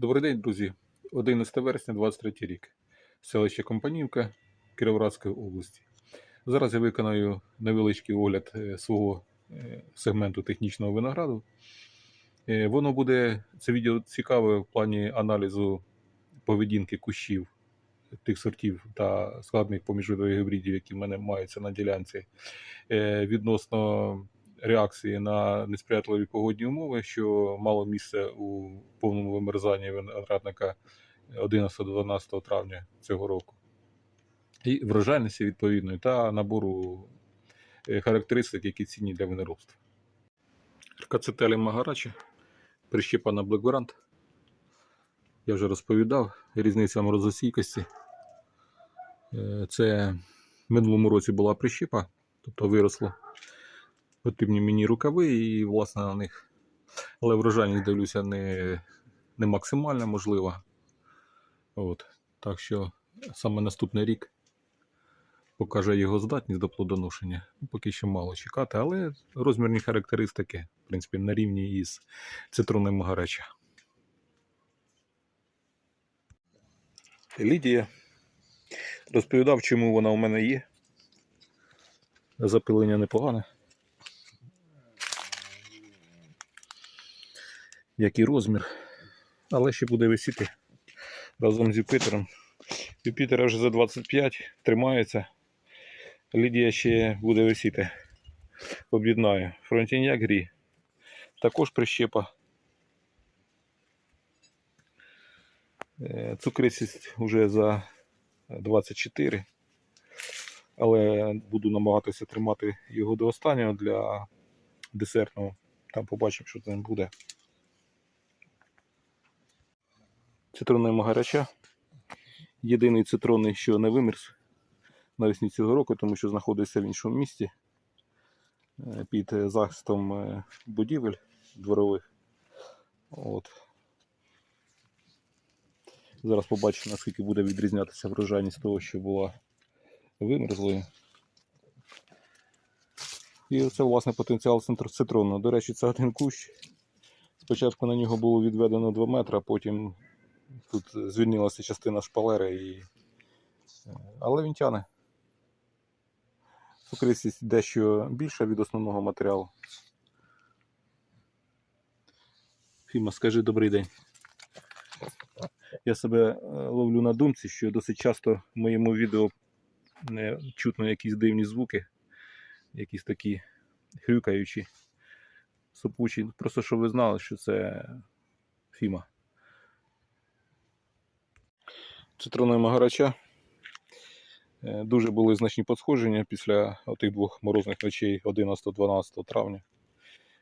Добрий день, друзі. 11 вересня 23 рік. Селище Компанівка Кіровоградської області. Зараз я виконаю невеличкий огляд е, свого е, сегменту технічного винограду. Е, Воно буде, це відео цікаве в плані аналізу поведінки кущів тих сортів та складних поміжвидових гібридів, які в мене маються на ділянці, відносно реакції на несприятливі погодні умови, що мало місце у повному вимерзанні виноградника 11-12 травня цього року. І врожайності відповідної та набору е, характеристик, які цінні для виноробства. Ркацетелі Магарачі, прищепана Black Я вже розповідав, різниця морозостійкості. Е, Це в минулому році була прищепа, тобто виросло потрібні мені рукави і, власне, на них. Але врожайність, дивлюся, не, не максимальна можлива. От. Так що саме наступний рік покаже його здатність до плодоношення. Ну, Поки що мало чекати, але розмірні характеристики, в принципі, на рівні із цитруном Магареча. Лідія. Розповідав, чому вона у мене є. Запилення непогане. Який розмір. Але ще буде висіти разом з Юпітером. Юпітера вже за 25 тримається. Лідія ще буде висіти. Об'єднаю. Фронтіньяк грі. Також прищепа. Е, Цукристість вже за 24. Але буду намагатися тримати його до останнього для десертного. Там побачимо, що там буде. Цитронний магарача. Єдиний цитронний, що не вимерз навесні цього року, тому що знаходиться в іншому місті е, під захистом е, будівель дворових. От. Зараз побачимо, наскільки буде відрізнятися врожайність того, що була вимерзлою. І це, власне, потенціал цитрону. До речі, це один кущ. Спочатку на нього було відведено 2 метри, а потім тут звільнилася частина шпалери. І... е, Але він тяне. Цукристість дещо більша від основного матеріалу. Фіма, скажи добрий день. Я себе е, ловлю на думці, що досить часто в моєму відео не чутно якісь дивні звуки, якісь такі хрюкаючі, сопучі. Просто щоб ви знали, що це Фіма. Цитронної магарача. Е, Дуже були значні посходження після тих двох морозних ночей 11-12 травня.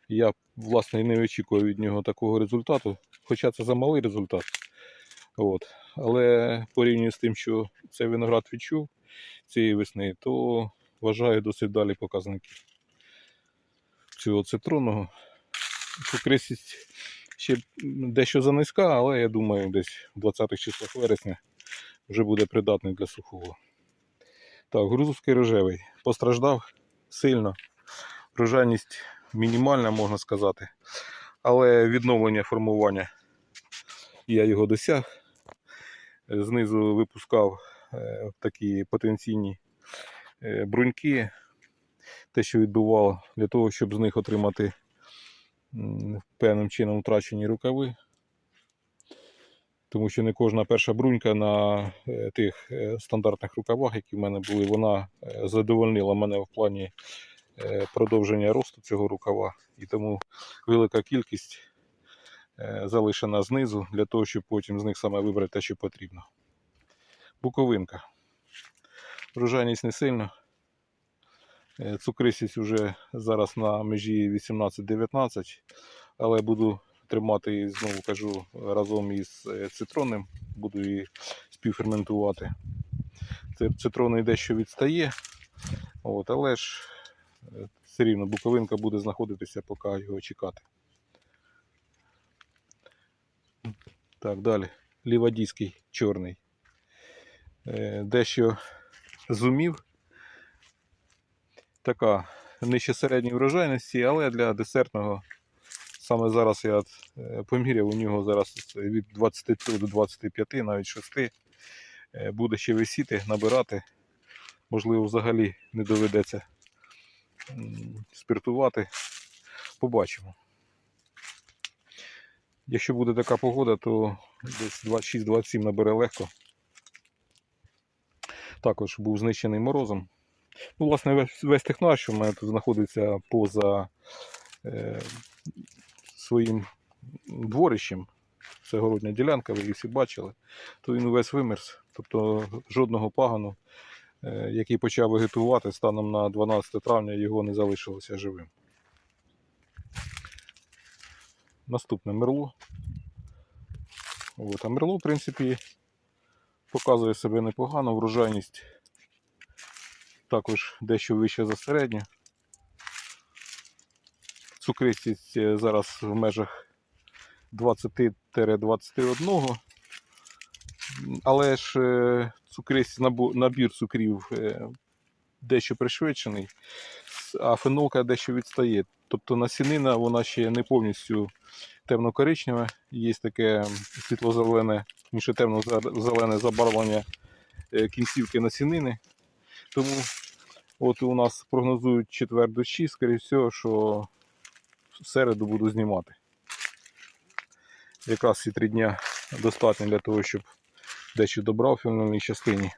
Я, власне, не очікував від нього такого результату, хоча це замалий результат. От. Але порівняно з тим, що цей виноград відчув цієї весни, то вважаю досить далі показники цього цитронного. Покрисість ще дещо занизька, але я думаю, десь в 20-х числах вересня вже буде придатний для сухого. Так, грузовський рожевий. Постраждав сильно. Врожайність мінімальна, можна сказати. Але відновлення формування я його досяг. Знизу випускав е, такі потенційні е, бруньки, те, що відбувало, для того, щоб з них отримати певним чином втрачені рукави. Тому що не кожна перша брунька на е, тих е, стандартних рукавах, які в мене були, вона е, задовольнила мене в плані продовження росту цього рукава. І тому велика кількість залишена знизу для того, щоб потім з них саме вибрати те, що потрібно. Буковинка. Врожайність не сильно. Цукристість вже зараз на межі 18-19, але буду тримати її, знову кажу, разом із е, цитронним, буду її співферментувати. Це цитронний дещо відстає, от, але ж е, все рівно буковинка буде знаходитися, поки його чекати. Так, далі. Лівадійський чорний. Е, Дещо зумів. Така нижче середньої врожайності, але для десертного саме зараз я е, поміряв, у нього зараз від 23 до 25, навіть 6 е, буде ще висіти, набирати. Можливо, взагалі не доведеться спиртувати. Побачимо. Якщо буде така погода, то десь 26-27 набере легко. Також був знищений морозом. Ну, власне, весь технар, що в мене тут знаходиться поза е, своїм дворищем, це городня ділянка, ви її всі бачили, то він увесь вимерз. Тобто жодного пагану, е, який почав вегетувати станом на 12 травня, його не залишилося живим. Наступне мерло. От, а мерло, в принципі, показує себе непогано, врожайність також дещо вище за середню. Цукристість е, зараз в межах 20-21. Але ж е, цукристість, набір цукрів е, дещо пришвидшений, а фенолка дещо відстає. Тобто насінина вона ще не повністю темно-коричневе, є таке світло-зелене, інше темно-зелене забарвлення кінцівки насінини. Тому от у нас прогнозують четвер дощі, скоріше всього, що в середу буду знімати. Якраз ці три дня достатньо для того, щоб дещо добрав в фінальній частині.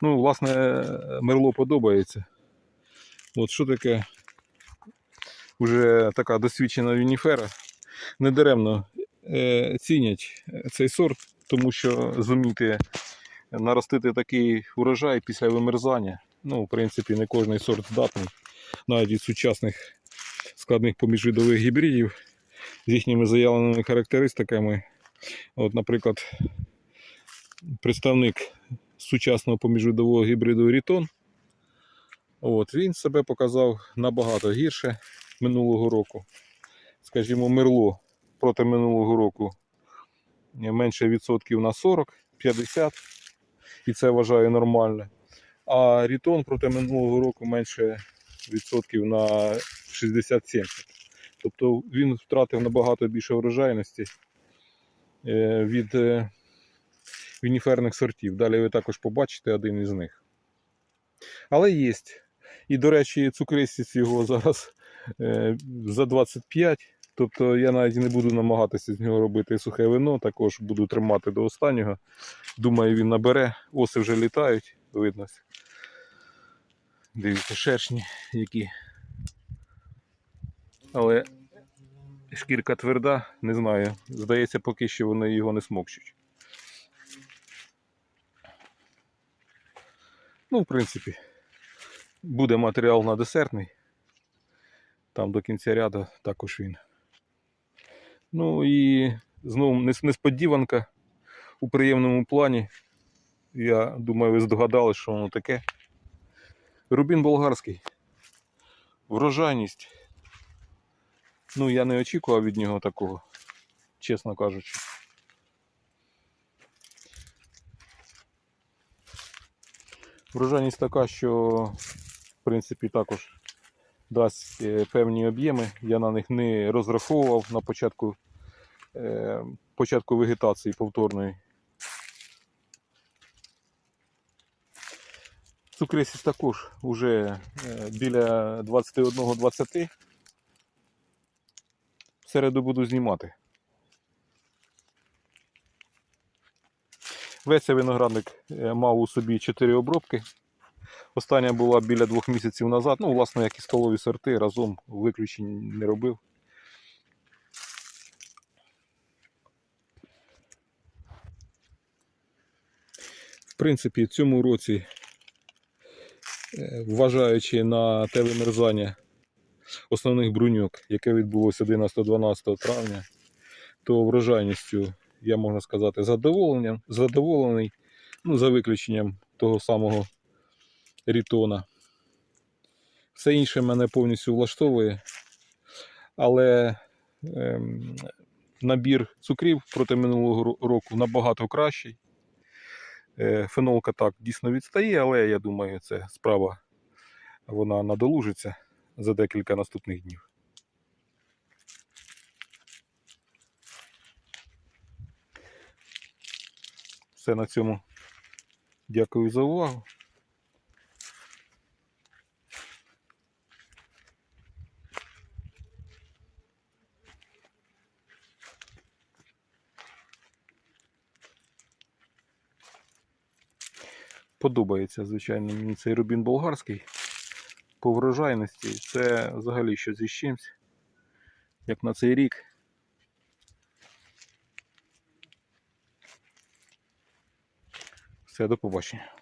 Ну, власне, мерло подобається. От що таке вже така досвідчена вініфера. Недаремно е, цінять цей сорт, тому що зуміти наростити такий урожай після вимерзання. Ну, в принципі, не кожний сорт здатний, навіть від сучасних складних поміжвидових гібридів з їхніми заявленими характеристиками. От, наприклад, представник сучасного поміжвидового гібриду Рітон. От, він себе показав набагато гірше минулого року. Скажімо, Мерло проти минулого року менше відсотків на 40-50, і це вважаю нормально. А Рітон проти минулого року менше відсотків на 60-70. Тобто він втратив набагато більше врожайності е, від е, вініферних сортів. Далі ви також побачите один із них. Але є. І, до речі, цукристість його зараз е, за 25. Тобто я навіть не буду намагатися з нього робити сухе вино, також буду тримати до останнього. Думаю, він набере. Оси вже літають, видно. Дивіться, шершні які. Але шкірка тверда, не знаю. Здається, поки що вони його не смокчуть. Ну, в принципі, буде матеріал на десертний. Там до кінця ряду також він. Ну і знову несподіванка у приємному плані. Я думаю, ви здогадали, що воно таке. Рубін болгарський. Врожайність. Ну, я не очікував від нього такого, чесно кажучи. Врожайність така, що в принципі також дасть е, певні об'єми. Я на них не розраховував на початку, е, початку вегетації повторної. Цукристість також вже е, біля 21-20. Середу буду знімати. Весь цей виноградник е, мав у собі 4 обробки. Остання була біля двох місяців назад. Ну, власне, як і столові сорти разом виключень не робив. В принципі, в цьому році, е, вважаючи на те вимерзання основних бруньок, яке відбулося 11-12 травня, то врожайністю я можна сказати задоволенням, задоволений, ну, за виключенням того самого рітона. Все інше мене повністю влаштовує, але ем, набір цукрів проти минулого року набагато кращий. Е, фенолка так дійсно відстає, але я думаю, це справа вона надолужиться за декілька наступних днів. Все на цьому. Дякую за увагу. Подобається, звичайно, мені цей рубін болгарський. По врожайності це взагалі щось із чимсь. Як на цей рік. Все, до побачення.